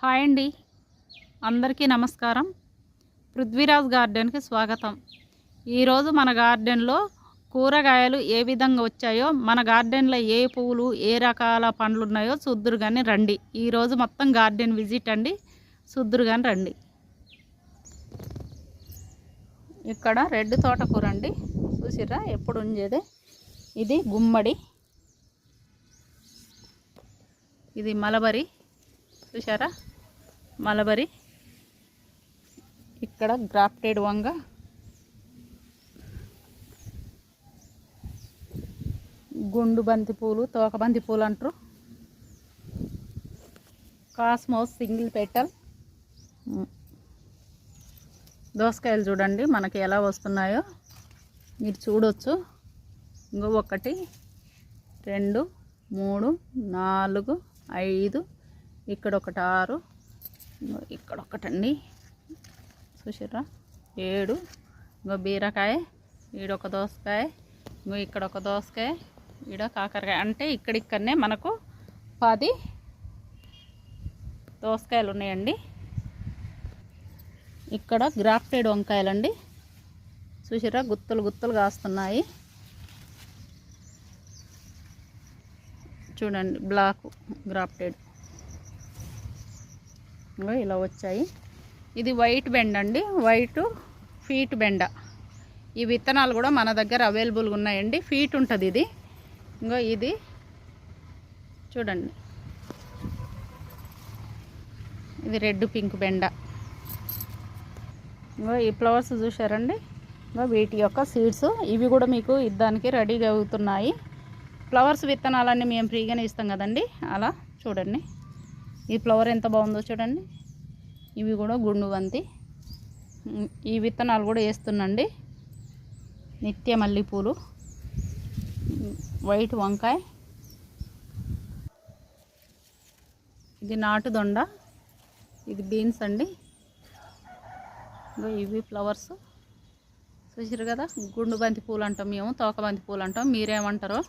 Hi అండి. అందరికీ నమస్కారం. పృథ్వీరాజ్ గార్డెన్కి స్వాగతం. ఈరోజు మన గార్డెన్లో కూరగాయలు ఏ విధంగా వచ్చాయో మన గార్డెన్లో ఏ పువ్వులు ఏ రకాల పండ్లు ఉన్నాయో చూద్దురు కానీ రండి. ఈరోజు మొత్తం గార్డెన్ విజిట్ అండి. చూద్దురు కానీ రండి. ఇక్కడ రెడ్ తోటకూర అండి. చూసిరా ఎప్పుడు ఉంచేదే? ఇది గుమ్మడి. ఇది మలబరి. చూసారా మలబరి. ఇక్కడ గ్రాఫ్టెడ్ వంగ. గుండు బంతి పూలు తోకబంతి పూలు అంటారు. Cosmos single petal. దోసకాయలు చూడండి మనకి ఎలా వస్తున్నాయో. మీరు చూడొచ్చు. ఇంకో ఒకటి రెండు మూడు నాలుగు ఐదు ఇక్కడ ఒకటి ఆరు ఇక్కడ ఒకటండి చూసారా ఏడు. ఇంకో బీరకాయ ఈడొక దోసకాయ ఇంకో ఇక్కడ ఒక దోసకాయ ఈడ కాకరకాయ. అంటే ఇక్కడిక్కడనే మనకు పది దోసకాయలు ఉన్నాయండి ఇక్కడ గ్రాఫ్టెడ్ వంకాయలండి. చూసారా గుత్తులు గుత్తులు కాస్తున్నాయి. చూడండి బ్లాక్ గ్రాఫ్టెడ్ ఇలా వచ్చాయి. ఇది వైట్ బెండ అండి వైట్ ఫీట్ బెండ. ఈ విత్తనాలు కూడా మన దగ్గర అవైలబుల్గా ఉన్నాయండి. ఫీట్ ఉంటుంది ఇది. ఇంకో ఇది. చూడండి. ఇది రెడ్ పింక్ బెండ. ఇంకో ఈ ఫ్లవర్స్ చూసారండి ఇంకో వీటి యొక్క సీడ్స్. ఇవి కూడా మీకు ఇద్దానికి రెడీగా అవుతున్నాయి. ఫ్లవర్స్ విత్తనాలన్నీ మేము ఫ్రీగానే ఇస్తాం కదండి. అలా చూడండి. ఈ ఫ్లవర్ ఎంత బాగుందో చూడండి. ఇవి కూడా గుండు బంతి. ఈ విత్తనాలు కూడా వేస్తున్నండి. నిత్య మల్లెపూలు వైట్ వంకాయ. ఇది నాటు దొండ ఇది బీన్స్ అండి. ఇవి ఫ్లవర్స్. చూసారు కదా? గుండు బంతి పూలు అంటాం మేము తోక బంతి పూలు అంటాం. మీరేమంటారో?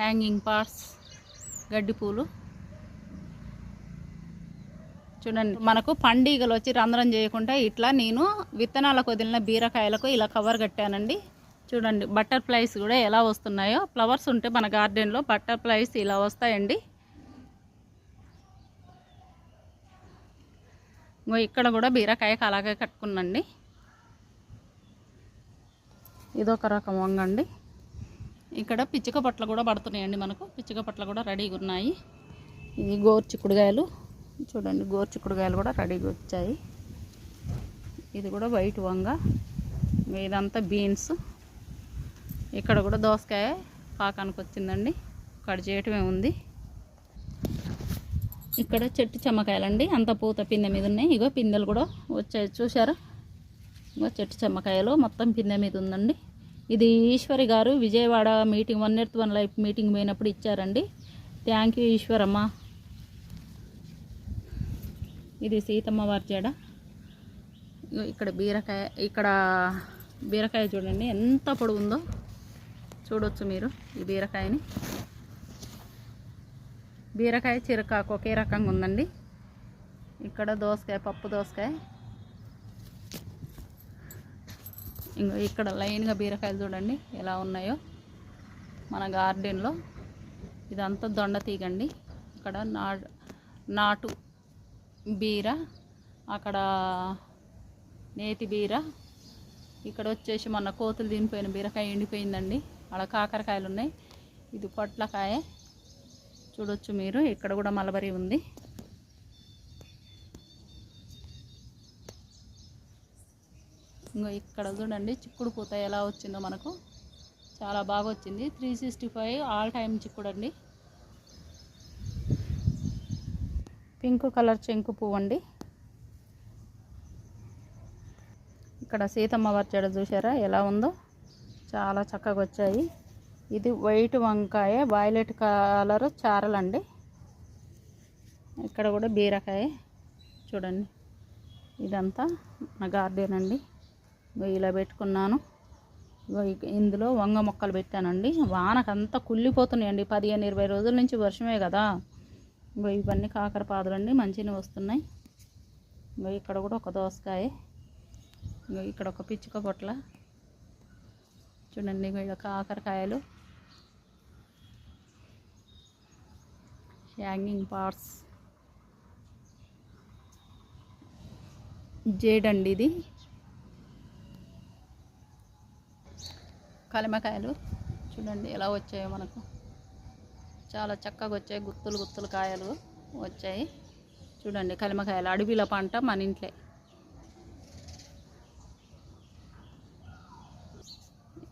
హ్యాంగింగ్ పార్ట్స్ గడ్డి పూలు. చూడండి మనకు పండుగలు వచ్చి రంధ్రం చేయకుండా ఇట్లా నేను విత్తనాలకు వదిలిన బీరకాయలకు ఇలా కవర్ కట్టానండి. చూడండి బటర్ఫ్లైస్ కూడా ఎలా వస్తున్నాయో. ఫ్లవర్స్ ఉంటే మన గార్డెన్లో బటర్ఫ్లైస్ ఇలా వస్తాయండి. ఇంకో ఇక్కడ కూడా బీరకాయకు అలాగే కట్టుకున్నాండి. ఇదొక రకం వంగండి. ఇక్కడ పిచ్చుక పట్ల కూడా పడుతున్నాయండి మనకు. పిచ్చుక పట్ల కూడా రెడీగా ఉన్నాయి. ఇది గోరు చిక్కుడుకాయలు. చూడండి గోరు చిక్కుడుకాయలు కూడా రెడీగా వచ్చాయి. ఇది కూడా వైట్ వంగ. ఇదంతా బీన్స్. ఇక్కడ కూడా దోసకాయ పాకానికి వచ్చిందండి. కట్ చేయటమే ఉంది. ఇక్కడ చెట్టు చెమ్మకాయలండి. అంత పూత పిందె మీద ఉన్నాయి. ఇగో పిందెలు కూడా వచ్చాయి. చూసారా ఇగో చెట్టు చెమ్మకాయలు మొత్తం పిందె మీద ఉందండి. ఇది Eswari garu Vijayawada meeting one earth one life meeting పోయినప్పుడు ఇచ్చారండి. Thank you Eswaramma. ఇది సీతమ్మ వారి జడ. ఇక్కడ బీరకాయ ఇక్కడ బీరకాయ చూడండి ఎంత పొడుగు ఉందో చూడొచ్చు మీరు ఈ బీరకాయని. బీరకాయ చిరకాకు ఒకే రకంగా ఉందండి. ఇక్కడ దోసకాయ పప్పు దోసకాయ. ఇంకా ఇక్కడ లైన్గా బీరకాయలు చూడండి ఎలా ఉన్నాయో. మన గార్డెన్లో ఇదంతా దొండ తీగండి. ఇక్కడ నా నాటు బీర అక్కడ నేతి బీర. ఇక్కడ వచ్చేసి మొన్న కోతులు తినిపోయిన బీరకాయ ఎండిపోయిందండి. అక్కడ కాకరకాయలు ఉన్నాయి. ఇది పొట్లకాయ. చూడొచ్చు మీరు. ఇక్కడ కూడా మలబరి ఉంది. ఇంకో ఇక్కడ చూడండి చిక్కుడు పూత ఎలా వచ్చిందో మనకు. చాలా బాగా వచ్చింది. Three sixty five all time చిక్కుడు అండి పింక్ కలర్ చెంకు పువ్వు అండి. ఇక్కడ సీతమ్మ వర్చడ చూసారా ఎలా ఉందో? చాలా చక్కగా వచ్చాయి. ఇది వైట్ వంకాయ వైలెట్ కలర్ చారలండి. ఇక్కడ కూడా బీరకాయ. చూడండి. ఇదంతా నా గార్డెన్ అండి. ఇలా పెట్టుకున్నాను. ఇందులో వంగ మొక్కలు పెట్టానండి. వానకంతా కుళ్ళిపోతున్నాయండి. పదిహేను ఇరవై రోజుల నుంచి వర్షమే కదా. ఇవన్నీ కాకరపాదులండి మంచిగా వస్తున్నాయి. ఇక్కడ కూడా ఒక దోసకాయ. ఇగో ఇక్కడ ఒక పిచ్చుక పొట్ల. చూడండి కాకరకాయలు. Hanging parts. జేడండి ఇది. కలిమకాయలు చూడండి ఎలా వచ్చాయో మనకు. చాలా చక్కగా వచ్చాయి గుత్తులు గుత్తులు కాయలు వచ్చాయి. చూడండి కలిమకాయలు అడవిల పంట మన ఇంట్లో.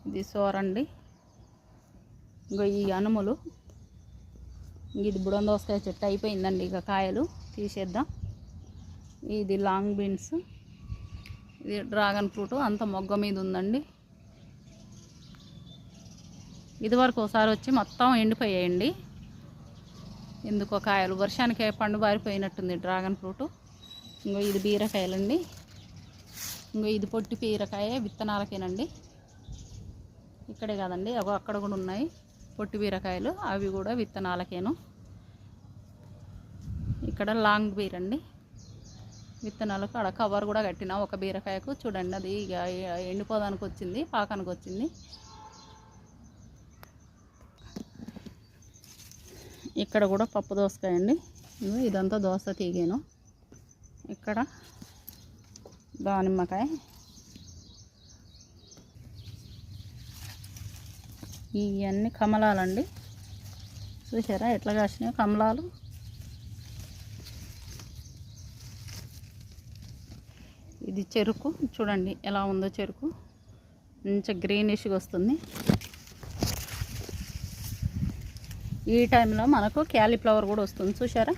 ఇది సోరండి. ఇంకా ఈ అనుములు. ఇది బుడందోసకాయ చెట్టు అయిపోయిందండి ఇక కాయలు తీసేద్దాం. ఇది లాంగ్ బీన్స్. ఇది డ్రాగన్ ఫ్రూట్ అంత మొగ్గ మీద ఉందండి. ఇదివరకు ఒకసారి వచ్చి మొత్తం ఎండిపోయాయండి. ఎందుకో కాయలు? వర్షానికి పండు బారిపోయినట్టుంది డ్రాగన్ ఫ్రూట్. ఇంకో ఇది బీరకాయలండి. ఇంకో ఇది పొట్టి బీరకాయ విత్తనాలకేనండి. ఇక్కడే కాదండి అవి అక్కడ కూడా ఉన్నాయి పొట్టి బీరకాయలు. అవి కూడా విత్తనాలకేను. ఇక్కడ లాంగ్ బీర్ అండి విత్తనాలకు అక్కడ కవర్ కూడా కట్టిన ఒక బీరకాయకు. చూడండి అది ఇక ఎండిపోదానికి వచ్చింది పాకానికి వచ్చింది ఇక్కడ కూడా పప్పు దోసకాయ అండి ఇదంతా దోస తీగాను. ఇక్కడ దానిమ్మకాయ. ఇవన్నీ కమలాలండి. చూసారా ఎట్లా కాసినాయి కమలాలు? ఇది చెరుకు. చూడండి ఎలా ఉందో చెరుకు. మంచిగా గ్రీనిష్గా వస్తుంది. ఈ టైంలో మనకు క్యాలీఫ్లవర్ కూడా వస్తుంది. చూసారా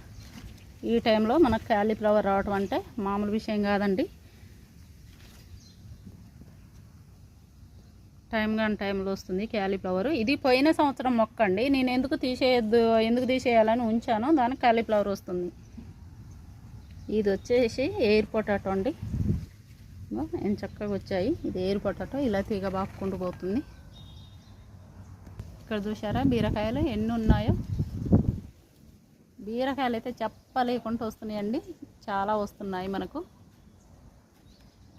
ఈ టైంలో మనకు క్యాలీఫ్లవర్ రావటం అంటే మామూలు విషయం కాదండి. టైం కానీ టైంలో వస్తుంది క్యాలీఫ్లవర్. ఇది పోయిన సంవత్సరం మొక్క అండి. నేను ఎందుకు తీసేయద్దు ఎందుకు తీసేయాలని ఉంచాను దానికి క్యాలీఫ్లవర్ వస్తుంది. ఇది వచ్చేసి ఎయిర్ పొటాటో అండి. ఇగో ఎంత చక్కగా వచ్చాయి. ఇది ఎయిర్ పొటాటో. ఇలా తీగ బాపుకుంటూ పోతుంది. ఇక్కడ చూసారా బీరకాయలు ఎన్ని ఉన్నాయో? బీరకాయలు అయితే చెప్పలేకుండా వస్తున్నాయండి. చాలా వస్తున్నాయి మనకు.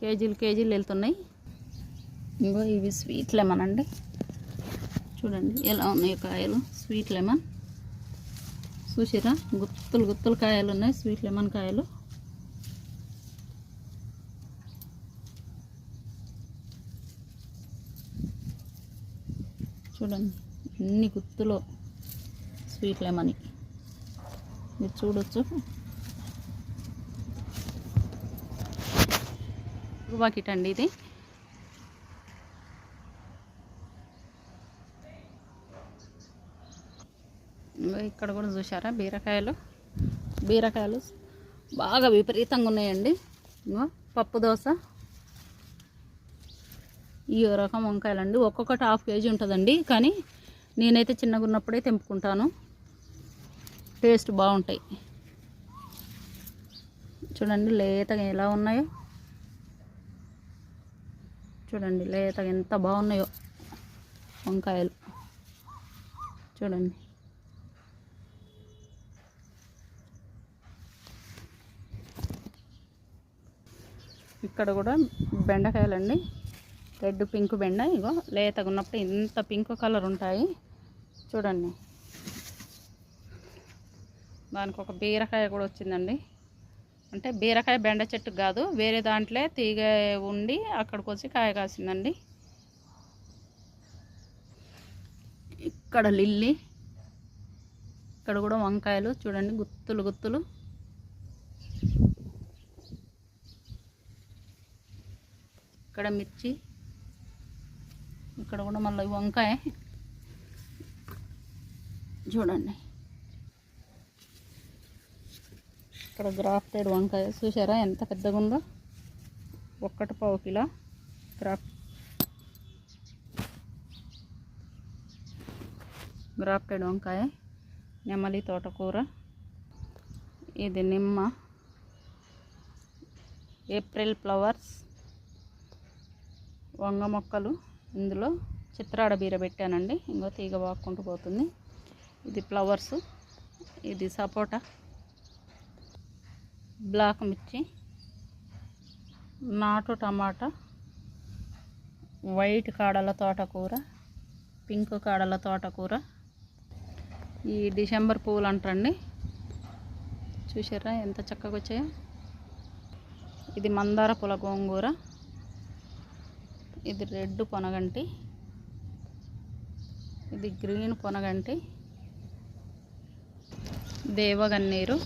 కేజీలు కేజీలు వెళ్తున్నాయి. ఇంకో ఇవి స్వీట్ లెమన్ అండి. చూడండి ఎలా ఉన్నాయి కాయలు. Sweet lemon. చూసిరా గుత్తులు గుత్తులు కాయలు ఉన్నాయి. స్వీట్ లెమన్ కాయలు. చూడండి. ఎన్ని గుత్తులో స్వీట్ లెమన్. మీరు చూడొచ్చు. బాకెట్ అండి ఇది. ఇక్కడ కూడా చూసారా బీరకాయలు? బీరకాయలు బాగా విపరీతంగా ఉన్నాయండి. ఇంకో పప్పు దోశ. ఈ రకం వంకాయలండి. ఒక్కొక్కటి హాఫ్ కేజీ ఉంటుందండి. కానీ నేనైతే చిన్నగా ఉన్నప్పుడే తెంపుకుంటాను. టేస్ట్ బాగుంటాయి. చూడండి లేతగా ఎలా ఉన్నాయో. చూడండి లేతగా ఎంత బాగున్నాయో వంకాయలు. చూడండి. ఇక్కడ కూడా బెండకాయలండి. రెడ్ పింక్ బెండ. ఇగో లేతగా ఉన్నప్పుడు ఇంత పింక్ కలర్ ఉంటాయి. చూడండి. దానికి ఒక బీరకాయ కూడా వచ్చిందండి. అంటే బీరకాయ బెండ చెట్టు కాదు. వేరే దాంట్లో తీగ ఉండి అక్కడికి వచ్చి కాయ కాసిందండి. ఇక్కడ లిల్లీ ఇక్కడ కూడా వంకాయలు. చూడండి గుత్తులు గుత్తులు. ఇక్కడ మిర్చి. ఇక్కడ కూడా మళ్ళీ వంకాయ. చూడండి. ఇక్కడ గ్రాఫ్టెడ్ వంకాయ. చూసారా ఎంత పెద్దగా ఉందో? ఒక్కటి పావు కిలో గ్రాఫ్. గ్రాఫ్టెడ్ వంకాయ. నెమలి తోటకూర. ఇది నిమ్మ. April flowers. వంగ మొక్కలు. ఇందులో చిత్రాడ బీర పెట్టానండి. ఇంకో తీగ వాక్కుంటూ పోతుంది. ఇది ఫ్లవర్స్. ఇది సపోటా. బ్లాక్ మిర్చి. నాటు టమాటా. వైట్ కాడల తోటకూర. పింక్ కాడల తోటకూర. ఈ డిసెంబర్ పువ్వులు అంటారండి చూసారా ఎంత చక్కగా వచ్చాయో ఇది మందార పుల గోంగూర. ఇది రెడ్ పొనగంటి ఇది గ్రీన్ పొనగంటి దేవగన్నీరు.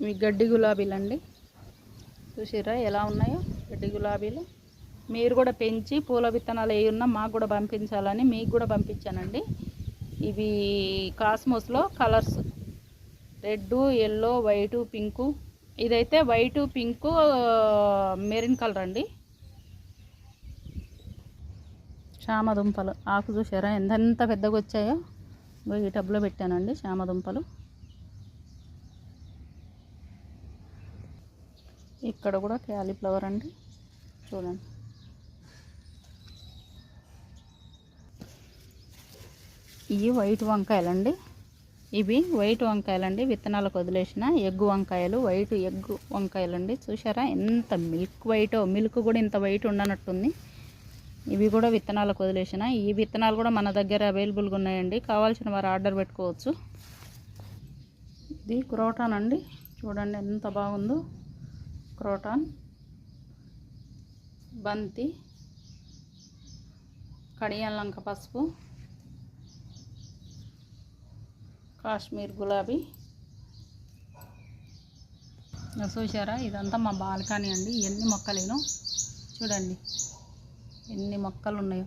ఇవి గడ్డి గులాబీలు అండి ఎలా ఉన్నాయో గడ్డి గులాబీలు. మీరు కూడా పెంచి పూల విత్తనాలు ఏ ఉన్నా మాకు కూడా పంపించాలని మీకు కూడా పంపించానండి. ఇవి కాస్మోస్లో colours. Red yellow white pink ఇదైతే వైటు పింకు మెరిన్ కలర్ అండి. చామదుంపలు ఆకు చూసారా ఎంతెంత పెద్దగా వచ్చాయో? ఈ టబ్లో పెట్టానండి చామదుంపలు ఇక్కడ కూడా క్యాలీఫ్లవర్ అండి. చూడండి. ఇవి వైట్ వంకాయలండి. ఇవి వైట్ వంకాయలండి. విత్తనాలకు వదిలేసిన ఎగ్గు వంకాయలు వైట్ ఎగ్గు వంకాయలండి. చూసారా ఎంత మిల్క్ వైటో మిల్క్ కూడా ఇంత వైట్ ఉండనట్టుంది. ఇవి కూడా విత్తనాలకు వదిలేసిన. ఈ విత్తనాలు కూడా మన దగ్గర అవైలబుల్గా ఉన్నాయండి. కావాల్సిన వారు ఆర్డర్ పెట్టుకోవచ్చు. ఇది క్రోటాన్ అండి. చూడండి ఎంత బాగుందో. క్రోటాన్ బంతి కడియాలంక పసుపు. కాశ్మీర్ గులాబీ. చూసారా ఇదంతా మా బాల్కనీ అండి. ఎన్ని మొక్కలేను చూడండి. ఎన్ని మొక్కలు ఉన్నాయో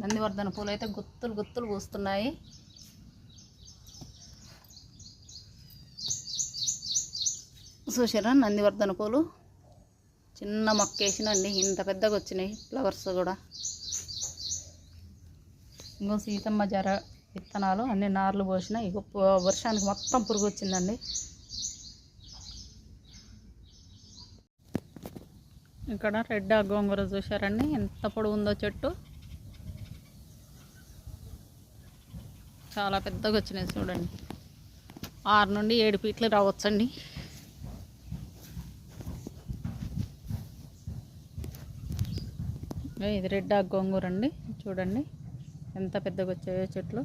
నందివర్ధన పూలు అయితే గుత్తులు గుత్తులు పూస్తున్నాయి. చూసారా నందివర్ధన పూలు. చిన్న మొక్క వేసినండి ఇంత పెద్దగా వచ్చినాయి. ఫ్లవర్స్ కూడా. ఇంకో సీతమ్మ జర విత్తనాలు అన్ని నార్లు పోసిన వర్షానికి మొత్తం పురుగు వచ్చిందండి ఇక్కడ రెడ్ గోంగూర చూసారండి ఎంత పొడవు ఉందో చెట్టు. చాలా పెద్దగా వచ్చినాయి చూడండి. ఆరు నుండి ఏడు ఫీట్లు రావచ్చండి. ఇది రెడ్ ఆకు గోంగూర అండి చూడండి. ఎంత పెద్దగా వచ్చాయో చెట్లు.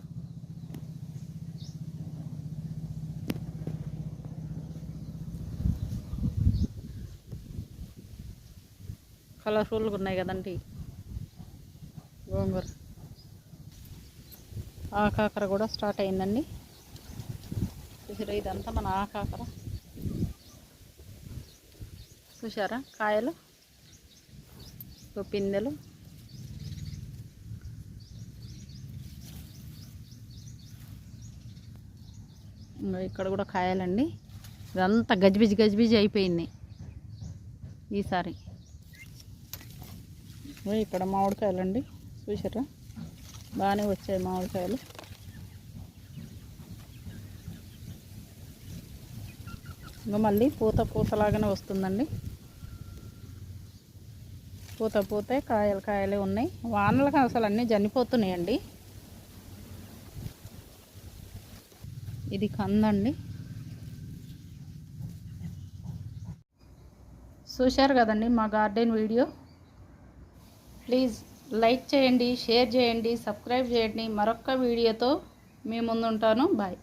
కలర్ఫుల్గా ఉన్నాయి కదండి. గోంగూర. ఆకాకర కూడా స్టార్ట్ అయిందండి. చూసారా ఇదంతా మన ఆకాకర. చూసారా కాయలు. పిందెలు. ఇక్కడ కూడా కాయాలండి. ఇదంతా గజిబిజి గజిబిజి అయిపోయింది ఈసారి. ఇక్కడ మామిడికాయలండి. చూసారా బాగానే వచ్చాయి మామిడికాయలు. ఇంకా మళ్ళీ పూత పూతలాగానే వస్తుందండి. పూత పూతే కాయలు కాయలే ఉన్నాయి. వానలకు అసలు అన్నీ చనిపోతున్నాయండి. ఇది కందండి. చూశారు కదండి మా గార్డెన్ వీడియో. ప్లీజ్ లైక్ చేయండి షేర్ చేయండి సబ్స్క్రైబ్ చేయండి. మరొక్క వీడియోతో మీ ముందుంటాను. బాయ్.